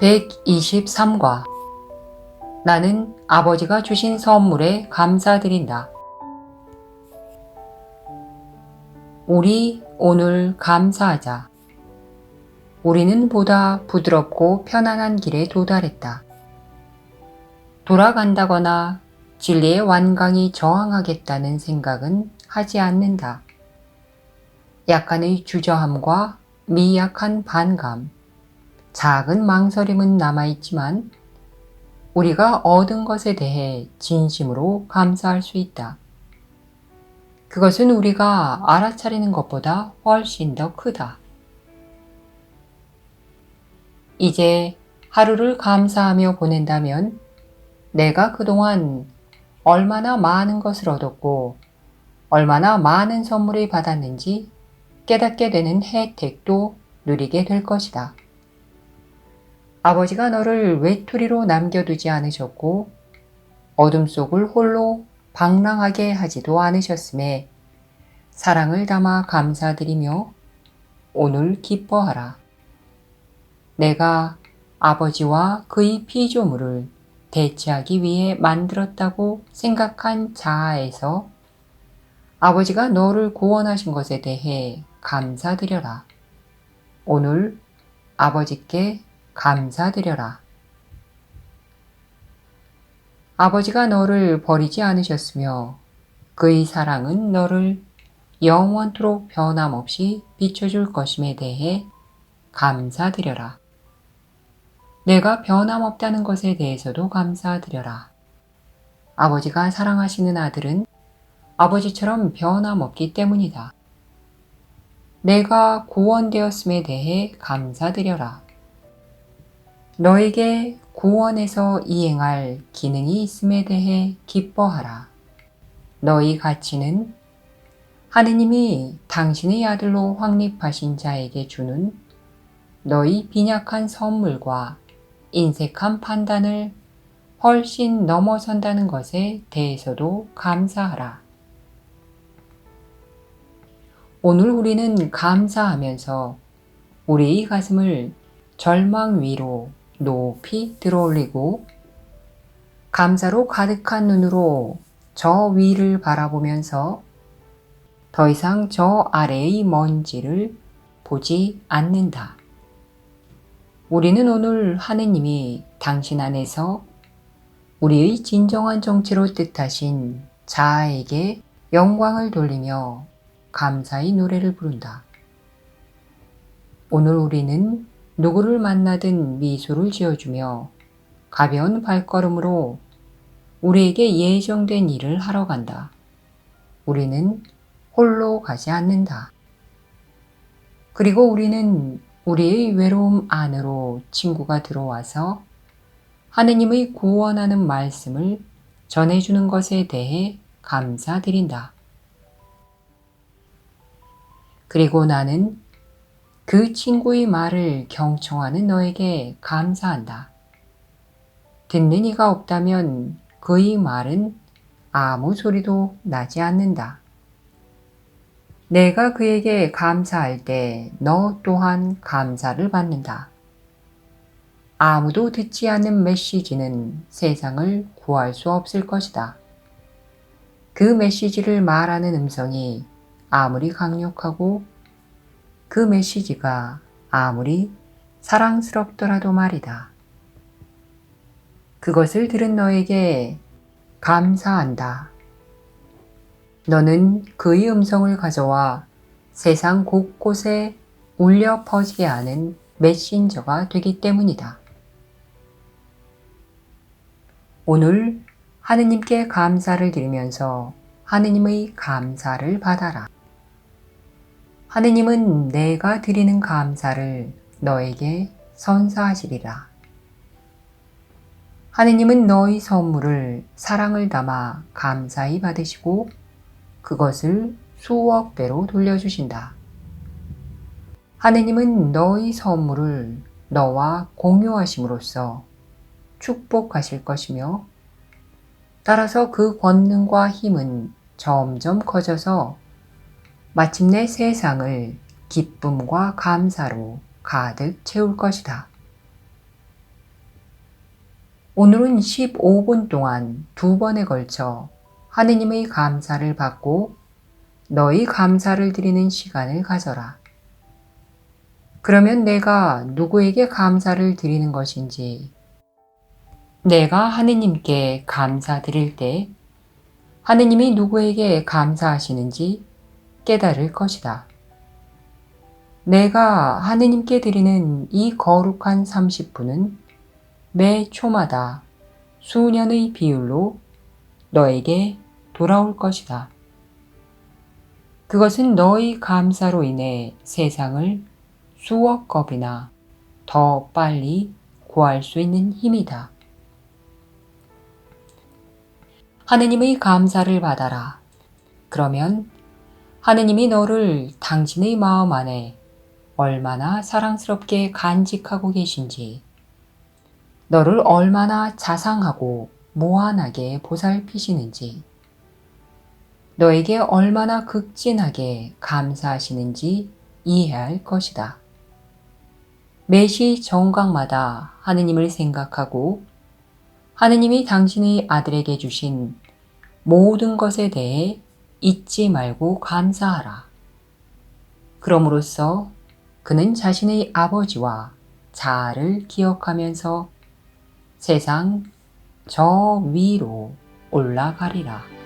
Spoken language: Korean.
123과 나는 아버지가 주신 선물에 감사드린다. 우리 오늘 감사하자. 우리는 보다 부드럽고 편안한 길에 도달했다. 돌아간다거나 진리의 완강히 저항하겠다는 생각은 하지 않는다. 약간의 주저함과 미약한 반감, 작은 망설임은 남아있지만 우리가 얻은 것에 대해 진심으로 감사할 수 있다. 그것은 우리가 알아차리는 것보다 훨씬 더 크다. 이제 하루를 감사하며 보낸다면 내가 그동안 얼마나 많은 것을 얻었고 얼마나 많은 선물을 받았는지 깨닫게 되는 혜택도 누리게 될 것이다. 아버지가 너를 외톨이로 남겨두지 않으셨고 어둠 속을 홀로 방랑하게 하지도 않으셨음에 사랑을 담아 감사드리며 오늘 기뻐하라. 내가 아버지와 그의 피조물을 대체하기 위해 만들었다고 생각한 자아에서 아버지가 너를 구원하신 것에 대해 감사드려라. 오늘 아버지께 감사드려라. 아버지가 너를 버리지 않으셨으며 그의 사랑은 너를 영원토록 변함없이 비춰줄 것임에 대해 감사드려라. 내가 변함없다는 것에 대해서도 감사드려라. 아버지가 사랑하시는 아들은 아버지처럼 변함없기 때문이다. 내가 구원되었음에 대해 감사드려라. 너에게 구원에서 이행할 기능이 있음에 대해 기뻐하라. 너희 가치는 하느님이 당신의 아들로 확립하신 자에게 주는 너희 빈약한 선물과 인색한 판단을 훨씬 넘어선다는 것에 대해서도 감사하라. 오늘 우리는 감사하면서 우리의 가슴을 절망 위로 높이 들어올리고 감사로 가득한 눈으로 저 위를 바라보면서 더 이상 저 아래의 먼지를 보지 않는다. 우리는 오늘 하느님이 당신 안에서 우리의 진정한 정체로 뜻하신 자아에게 영광을 돌리며 감사의 노래를 부른다. 오늘 우리는 누구를 만나든 미소를 지어주며 가벼운 발걸음으로 우리에게 예정된 일을 하러 간다. 우리는 홀로 가지 않는다. 그리고 우리는 우리의 외로움 안으로 친구가 들어와서 하느님의 구원하는 말씀을 전해주는 것에 대해 감사드린다. 그리고 나는 그 친구의 말을 경청하는 너에게 감사한다. 듣는 이가 없다면 그의 말은 아무 소리도 나지 않는다. 내가 그에게 감사할 때 너 또한 감사를 받는다. 아무도 듣지 않는 메시지는 세상을 구할 수 없을 것이다. 그 메시지를 말하는 음성이 아무리 강력하고 그 메시지가 아무리 사랑스럽더라도 말이다. 그것을 들은 너에게 감사한다. 너는 그의 음성을 가져와 세상 곳곳에 울려 퍼지게 하는 메신저가 되기 때문이다. 오늘 하느님께 감사를 드리면서 하느님의 감사를 받아라. 하느님은 내가 드리는 감사를 너에게 선사하시리라. 하느님은 너희 선물을 사랑을 담아 감사히 받으시고 그것을 수억 배로 돌려주신다. 하느님은 너희 선물을 너와 공유하심으로써 축복하실 것이며 따라서 그 권능과 힘은 점점 커져서 마침내 세상을 기쁨과 감사로 가득 채울 것이다. 오늘은 15분 동안 두 번에 걸쳐 하느님의 감사를 받고 너희 감사를 드리는 시간을 가져라. 그러면 내가 누구에게 감사를 드리는 것인지, 내가 하느님께 감사드릴 때 하느님이 누구에게 감사하시는지 깨달을 것이다. 내가 하느님께 드리는 이 거룩한 30분은 매 초마다 수년의 비율로 너에게 돌아올 것이다. 그것은 너의 감사로 인해 세상을 수억 겁이나 더 빨리 구할 수 있는 힘이다. 하느님의 감사를 받아라. 그러면 하느님이 너를 당신의 마음 안에 얼마나 사랑스럽게 간직하고 계신지, 너를 얼마나 자상하고 무한하게 보살피시는지, 너에게 얼마나 극진하게 감사하시는지 이해할 것이다. 매시 정각마다 하느님을 생각하고 하느님이 당신의 아들에게 주신 모든 것에 대해 잊지 말고 감사하라. 그럼으로써 그는 자신의 아버지와 자아를 기억하면서 세상 저 위로 올라가리라.